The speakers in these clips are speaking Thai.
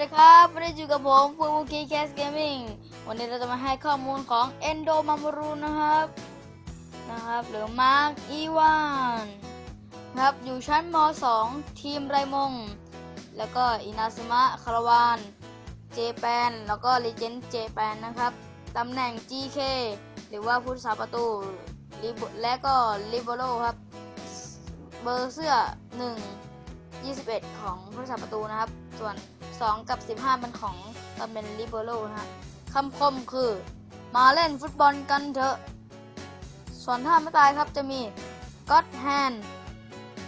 ดีครับวันนี้อยู่กับผมฟูมูคีแคสเกมมิ่งวันนี้เราจะมาให้ข้อมูลของเอนโดมามารูนะครับนะครับหรือมาร์คอีวานครับอยู่ชั้นม .2 ทีมไรมง แล้วก็อินาซึมะคาราวานเจแปนแล้วก็ลีเจนเจแปนนะครับตำแหน่ง GK หรือว่าผู้รักษาประตูและก็ลิเบโรครับ เบอร์เสื้อ 1 21 ของผู้รักษาประตูนะครับ ส่วน 2 กับ 15เป็นของตอนเป็นลิเบโรนะฮะคำคมคือ มาเล่นฟุตบอลกันเถอะ ส่วนท่าไม่ตายครับจะมีก็ d แฮน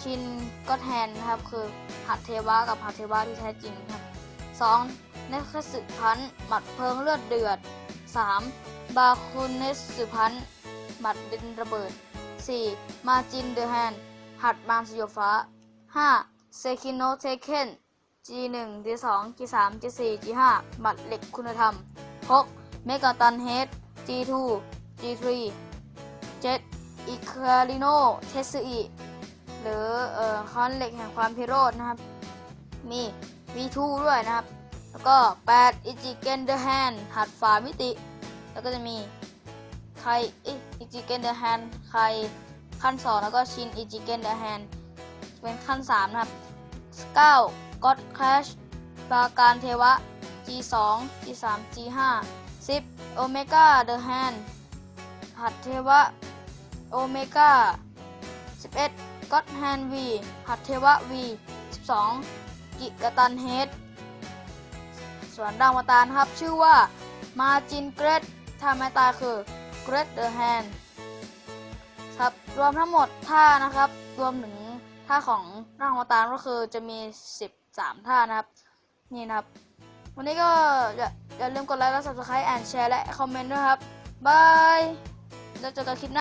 ชินก็แฮนนะครับ คือหัดเทวะกับหัดเทวะที่แท้จริงครับ 2. เนคสึพันหมัดเพลิงเลือดเดือด 3. บาคุเนสึพันหมัดดินระเบิด 4. มาจินเดอะแฮนหัดมารสยบฟ้า 5. เซคิโนเทเคน G1 G2 G3 G4 G5 หมัดเหล็กคุณธรรม 6. เมกาตันเฮด G2 G3 7. อิคาริโนเทสึอิหรือเอ่อคอนเหล็กแห่งความพิโรธนะครับ มี V2 ด้วยนะครับ แล้วก็ 8. อิจิเกนเดอร์แฮนหัดฝามิติ แล้วก็จะมีไคอิอิจิเกนเดอร์แฮนไคขั้น2แล้วก็ชินอิจิเกนเดอร์แฮน เป็นขั้น 3 นะครับ 9. God Clash ปราการเทวะ G2 G3 G5 10. Omega The Hand หัดเทวะ Omega 11. God Hand V หัดเทวะ V 12. กิกตันเฮดส่วนดังมาตานะครับ ชื่อว่ามาจินเกรดถ้าไม่ตายคือ Great the Hand ครับ รวมทั้งหมดท่านะครับ รวมถึง ท่าของร่างอวตารก็คือจะมี 13 ท่านะครับ นี่นะครับ วันนี้ก็อย่าอย่าลืมกดไลค์และ subscribe อ่านแชร์และคอมเมนต์ด้วยครับบายแล้วเจอกันคลิปหน้า